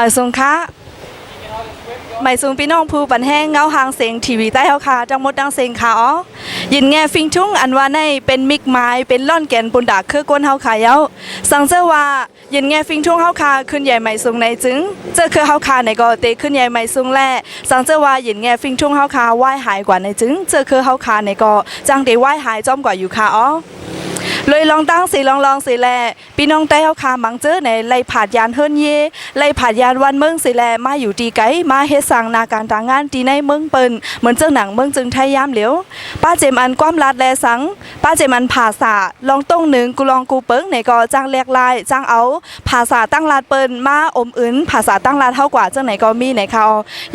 หมายสูงค่ะหมายสูงพี่น้องผู้ปันแห้งเงาหางเสียงทีวีใต้เฮาค่ะจังมดดังเสียงค่ะอ๋อยินแง่ฟิงทุ่งอันว่าในเป็นมิกไม้เป็นล่อนแกนปุนดาคือกวนเฮาค่ะเย้าสังเจอว่ายินแง่ฟิงทุ่งเฮาค่ะขึ้นใหญ่หม่สูงในจึงเจอคือเฮาค่ะในก็เตขึ้นใหญ่หม่สูงแลสังเจอว่ายินแง่ฟิงทุ่งเฮาค่ะไหว้หายกว่าในจึงเจอคือเฮาค่ะในก็จังได้ไหว้หายจอมกว่าอยู่ค่ะอ๋อ เลยลองตั้งสีลองลองสีแลพี่น้องใต้เฮาคามังเจอในไล่ผาดยานเฮิรนเยไล่ผาดยานวันเมืองสีแลมาอยู่ดีไกมาเฮ็ดสั่งนาการต่างงานตีในเมืองเปิ้นเหมือนเจ้าหนังเมืองจึงไทยยามเหลียวป้าเจมอันความลาดแลสังป้าเจมอันภาษาลองต้งหนึ่งกูลองกูเปิ้งในก็จ้างแลกลายจ้างเอาภาษาตั้งลาดเปิ้นมาอมอื่นภาษาตั้งลาดเท่ากว่าเจังไหนก็มีในเขา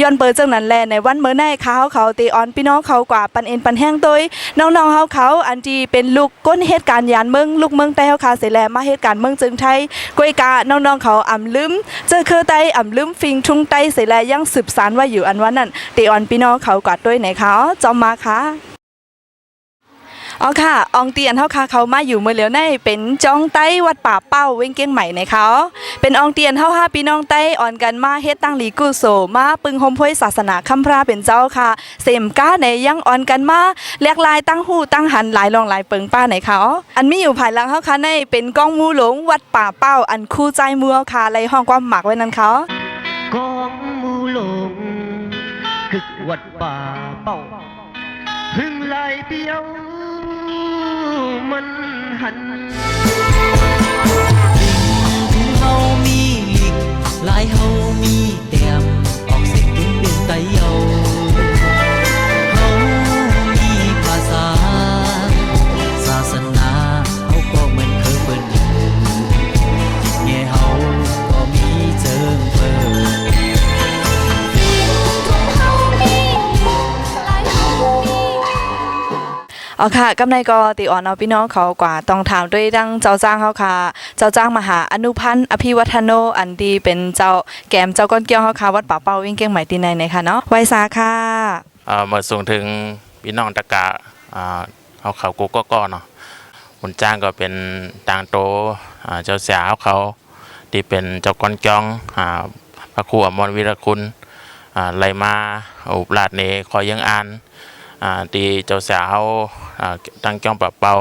ย้อนเปิ้นจังนั้นแลในวันเมื่อในเขาเขาตีออนพี่น้องเขากว่าปันเอ็นปันแห้งตัวน้องๆเฮาเขาอันที่เป็นลูกก้นเหตุการณ์ยานเมืองลูกเมืองใต้เฮาคาเสแลมาเหตุการณ์เมืองจึงไทยกวยกาน้องๆเขาอ่ำลืมเจอคือไต้อ่ำลืมฟิงทุ่งไต้เสแลยังสืบสานว่าอยู่อันวันนั้นตีออนพี่น้องเขากว่าด้วยไหนเขาจอมมาค่ะ อ๋อค่ะอองเตียนเฮาค่ะเขามาอยู่เมื่อเหลียวในเป็นจ้องไต้วัดป่าเป้าเว้งเก้งใหม่ในเขาเป็นอองเตียนเฮาห้าพี่น้องไต้อ่อนกันมาเฮ็ดตั้งหลีกุโสมาปึงโฮมพ้วยศาสนาคัมพราเป็นเจ้าค่ะ เสมก้าในยังอ่อนกันมาเรียกลายตั้งหูตั้งหันหลายรองหลายเปิงป้าในเขาอันมีอยู่ภายหลังเฮาค่ะในเป็นก้องมูหลงวัดป่าเป้าอันคู่ใจเมืองค่ะไล่ห้องความหมักไว้นั่นเขาก้องมูหลงคึกวัดป่าเป้าพึ่งหลเปียว มันหันถึงเฮามีลิกหลายเฮามีแต้ม อ๋อค่ะกำไรก็ติอ่อนเอาพี่น้องเขากว่าต้องถามด้วยดังเจ้าจ้างเขาค่ะ เจ้าจ้างมหาอนุพันธ์อภิวัฒโนอันดีเป็นเจ้าแกมเจ้าก้อนเกี้ยวเขาค่ะวัดป่าเป้าวิ่งเก้งใหม่ตีในในค่ะเนาะไวสาค่ะเอ่อมาส่งถึงพี่น้องตะกะอ่าเอาเขากูก็ก็เนาะคนจ้างก็เป็นต่างโตอ่าเจ้าสาวเขาที่เป็นเจ้ากอนจ้องอ่าพระครูอมรวิรคุณอ่าไลมาอุปราชเนคอยยังอ่านอ่าที่เจ้าสาว ตั้งจ้องปรับเป่า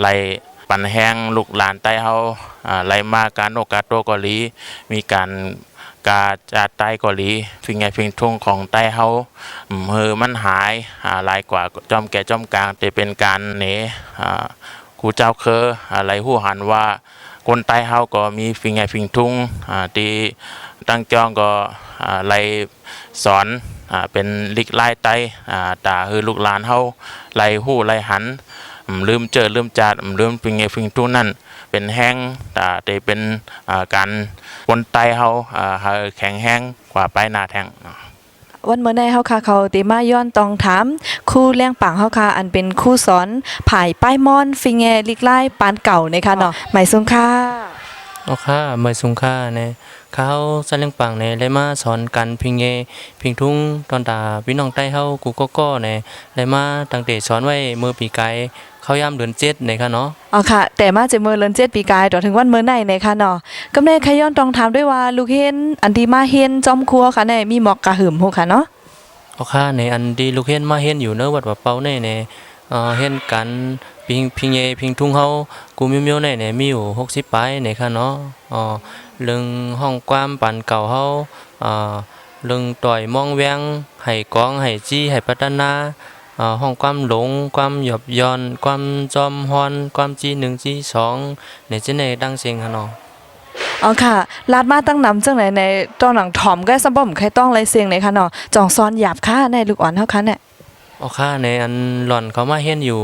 ไลปันแห้งลูกหลานใต้เฮาไลมาการโอกาสโตกาหลีมีการกาจาใต้กาหลีฟิงไงฟิงทุ่งของใต้เฮาอืมเฮือมันหายหลายกว่าจอมแก่จอมกลางแต่เป็นการเหนครูเจ้าเคออะไรหู้หันว่าคนใต้เฮาก็มีฟิงไงฟิงทุ่งที่ตั้งจ้องก็อ่าไล่สอน อ่าเป็นลิกไล่ใต้อ่าตาคือลูกหลานเฮาไล่หู้ไล่หันอืมลืมเจอลืมจาดอืมลืมฟิงไงฟิงทุ่งนั่นเป็นแห้งแต่แต่เป็นอ่าการปนไตเฮาอ่าเฮาแข็งแห้งกว่าไปหน้าแทงวันเมื่อในเขาค่ะเขาติมาย้อนตองถามครู่เลี้ยงปังเขาค่ะอันเป็นครู่สอนผายป้ายมอน ฟิงแงลิกไล่ปานเก่าในค่ะเนาะหมายสุงค่ะ โอค่ะเมยสุงค่าเนี่ยเขาสะเลียงปังเนี่ยเลยมาสอนกันพิงเงพิงทุ่งตอนตาพี่น้องใต้เฮากูก็ก็เนี่ยเลยมาตั้งแต่สอนไว้มือปีไกเขายามเดือนเจ็ดเนี่ยค่ะเนาะอ๋อค่ะ แต่มาจะเมื่อเลินเจ็ดปีกายต่อถึงวันเมื่อในในค่ะเนาะกำเนิดขย้อนตองถามด้วยว่าลูกเห็นอันดีมาเห็นจอมครัวค่ะในมีหมอกกระหึ่มหูค่ะเนาะโอค่ะในอันดีลูกเห็นมาเห็นอยู่เนอะวัดว่าเป้าเนี่ยเนี่ยเอ่อเห็นกัน พิงพิงเงพิงทุ่งเฮากูมิวมิวเนี่ยเนี่ยมีอยู่60ปลายเนี่ยค่ะเนาะอ๋อเรื่องห้องความปันเก่าเฮาอ่าเรื่องต่อยมองแวงให้กองให้จี้ให้พัฒนาอ่าห้องความหลง ความหยอบย้อน ความจอมฮอน ความจี้หนึ่งจี้สองในเจเนดังเสียงค่ะเนาะอ๋อค่ะลาดมาตั้งนำจังไหนในตอนหลังถ่อมก็สมบ่มใครต้องไรเสียงในค่ะเนาะจองซ้อนหยาบค่ะในลูกอ่อนเท่าค่ะเนี่ยเอาค่าในอันหล่อนเขามาเห็นอยู่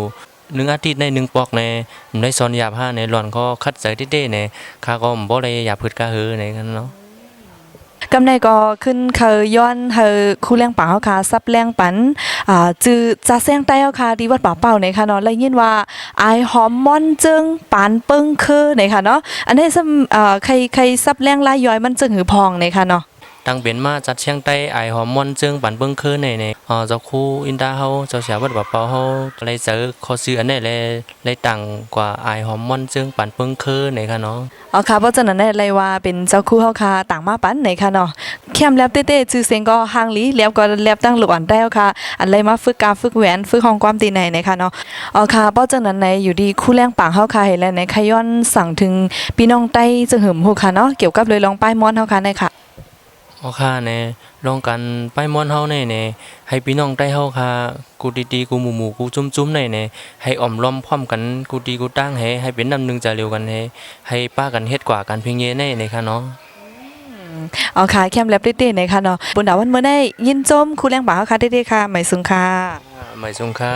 หนึ่งอาทิตย์ในหนึ่งปอกในในซอนหยาบห้าในหล่อนเขาคัดใส่เด้ในข้าก็บ่ได้หยาบพืชกะหือในกันเนาะกำในก็ขึ้นเคยย้อนเฮอคู่เลี้ยงปังเฮาค่ะซับแรงปันอ่าจือจะแซงใต้เฮาค่ะที่วัดป่าเป้าในค่ะเนาะแล้ยินว่าอายหอมม่อนจึงปานเปิ้งคือในค่ะเนาะอันนี้ซ้ำอ่าใครใครซับแรงลายย้อยมันจึงหือพองในค่ะเนาะ ดังเปลี่ยนมาจัดเชียงใต้ไอหอมมอนจึงปันเบิ่งคือในในเอ่อเจ้าคู่อินดาเฮาเจ้าเสียวัดบ่เปาเฮาเลยเจอขอซื้ออันนี้เลยเลยตังกว่าไอหอมมอนจึงปันเบิ่งคือในค่ะเนาะอ๋อค่ะเพราะฉะนั้นเลยว่าเป็นเจ้าคู่เฮาค่ะต่างมาปันไหนค่ะเนาะแคมแลบเต้ๆชื่อเสียงก็ห่างลีแล้วก็แลบตั้งหลวนได้ค่ะ อันเลยมาฝึกการฝึกแหวนฝึกของความตีในในค่ะเนาะอ๋อค่ะเพราะฉะนั้นในอยู่ดีคู่แรงปางเฮาค่ะเห็นแล้วในขย้อนสั่งถึงพี่น้องใต้จะหึมฮู้ค่ะเนาะเกี่ยวกับเลยลองป้ายมอนเฮาค่ะในค่ะ อาค่ะแน่ลองกันไปม่อนเฮาแน่แน่ให้พี่น้องได้เฮาค่ะกูดีๆกูหมู่ๆกูจุ้มๆแน่แน่ให้อ่อมล้อมพร้อมกันกูดีกูตั้งให้ให้เป็นน้ำหนึงใจเร็วกันให้ให้ป้ากันเฮ็ดกว่ากันเพียงเยแน่ในค่ะเนาะอ๋อค่ะแคมแลบเต้ๆในค่ะเนาะบนดาวันเมื่อได้ยินจมคู่แรงปางเฮาค่ะเต้ๆค่ะหมายสุงค่ะไม่สงค่า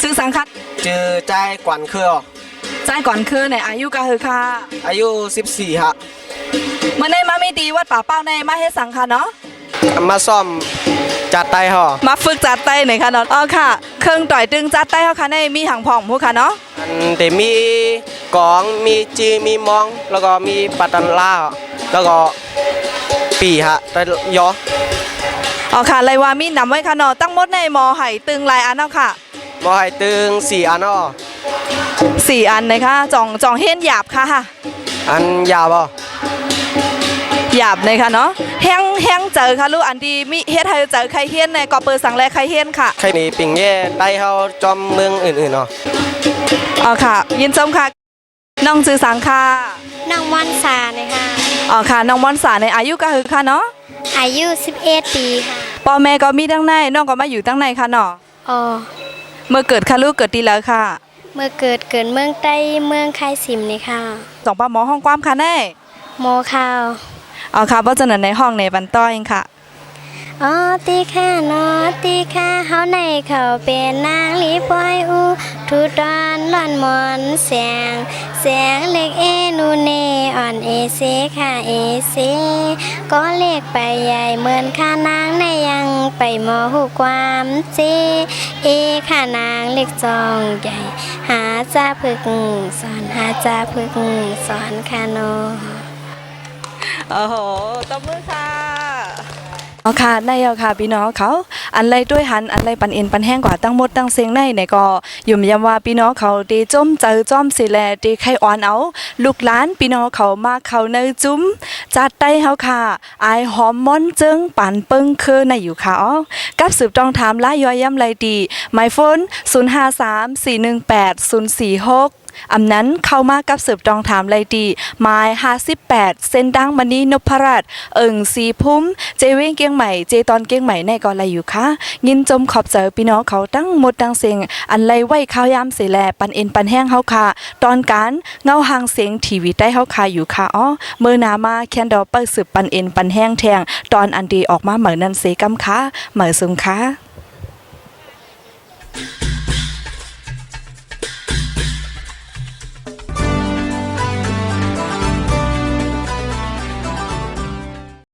ชื่อสังคัดจือใจายกวนเครือใจายก่อนคือในอายุก็คือค่ะอายุ 14ฮะเมื่อได้ มาไม่ดีวัดป่าเป้าในมาเฮ็ดสังค่ะเนาะมาซ่อมจัดไตห่อมาฝึกจัดไตหน่อยค่ะเนาะอ๋อค่ะ เครื่องต่อยตึงจัดไตเขาค่ะในมีหังผ่องผู้ค่ะเนาะอันเดมีกองมีจีมีมอง แล้วก็มีปัตตันล่าแล้วก็ปีฮะแต่ยออ๋อค่ะเลยว่ามีนำไว้ค่ะเนาะตั้งหมดในมอไห่ตึงลายอันเนาะค่ะมอให้ตึงสี่อันอ้อสี่อันนะคะจ่องจ่องเฮนหยาบค่ะอันหยาวบ่ะ หยาบเลยค่ะเนาะแห้งแห้งเจอค่ะลูกอันดีมีเฮ็ดให้เจอใครเฮ็นในกอเปิดสั่งแลใครเฮ็นค่ะใครมีปิ่งแย่ไตเฮาจอมเมืองอื่นๆเนาะอ๋อค่ะ ยินชมค่ะน้องจือสังค่ะน้องม่อนซานะคะอ๋อค่ะน้องมอนสาในอายุก็คือค่ะเนาะอายุ 11 ปีค่ะพ่อแม่ก็มีตั้งในน้องก็มาอยู่ตั้งในค่ะเนาะอ๋อเมื่อเกิดค่ะลูกเกิดดีแล้วค่ะ เมื่อเกิดเกิดเมืองใต้เมืองคายสิมนี่ค่ะสองป้าหมอห้องความค่ะแน่โมข้าว อ๋อค่ะเพราะฉะนั้นในห้องในบันต้อยเองค่ะอ๋อตีค่ะนอตีค่ะเฮาในเขาเป็นนางลีปอยอูทุดอนหลอนมอนแสงแสงเล็กเอนูเนอ่อนเอเซค่ะเอเซก็เล็กไปใหญ่เหมือนค่ะนางในยังไปมอหูความเจเอค่ะนางเล็กจองใหญ่หาจ้าพึกสอนหาจ้าพึกสอนค่ะโน โอ้โหตบมือค่ะเอาค่ะได้แล้วค่ะพี่น้องเขาอันไรด้วยหันอันไรปันเอ็นปันแห้งกว่าตั้งหมดตั้งเสียงในในก็ยุ่มยำว่าพี่น้องเขาตีจมเจอจอมสิแลตีไข่อ่อนเอาลูกหลานพี่น้องเขามาเขาเนจุ้มจัดไต้เฮาค่ะอายหอมม้อนจึงปันเปิงคือในอยู่ค่ะอ๋อกับสืบต้องถามล่ายอยย่ำไรดีหมายโฟน053 418 046 อำนั้นเข้ามากับสืบตองถามไรดีหมาย58 เส้นดังมณีนพรัตน์เอิงสีพุ่ม เจเว้งเกียงใหม่ เจตอนเกียงใหม่ในกอไรอยู่ค่ะ ยินจมขอบเจอพี่น้องเขาตั้งหมดดังเสียง อันไรไว้ข้าวยามเสแลปันเอ็นปันแห้งเฮาค่ะ ตอนการเงาหางเสียงทีวีได้เฮาค่ะอยู่ค่ะอ๋อเมื่อหนามาแคนดอเปิดสืบปันเอ็นปันแห้งแทง ตอนอันดีออกมาเหมือนนันเสกำค่ะเหมือนซุงค่ะ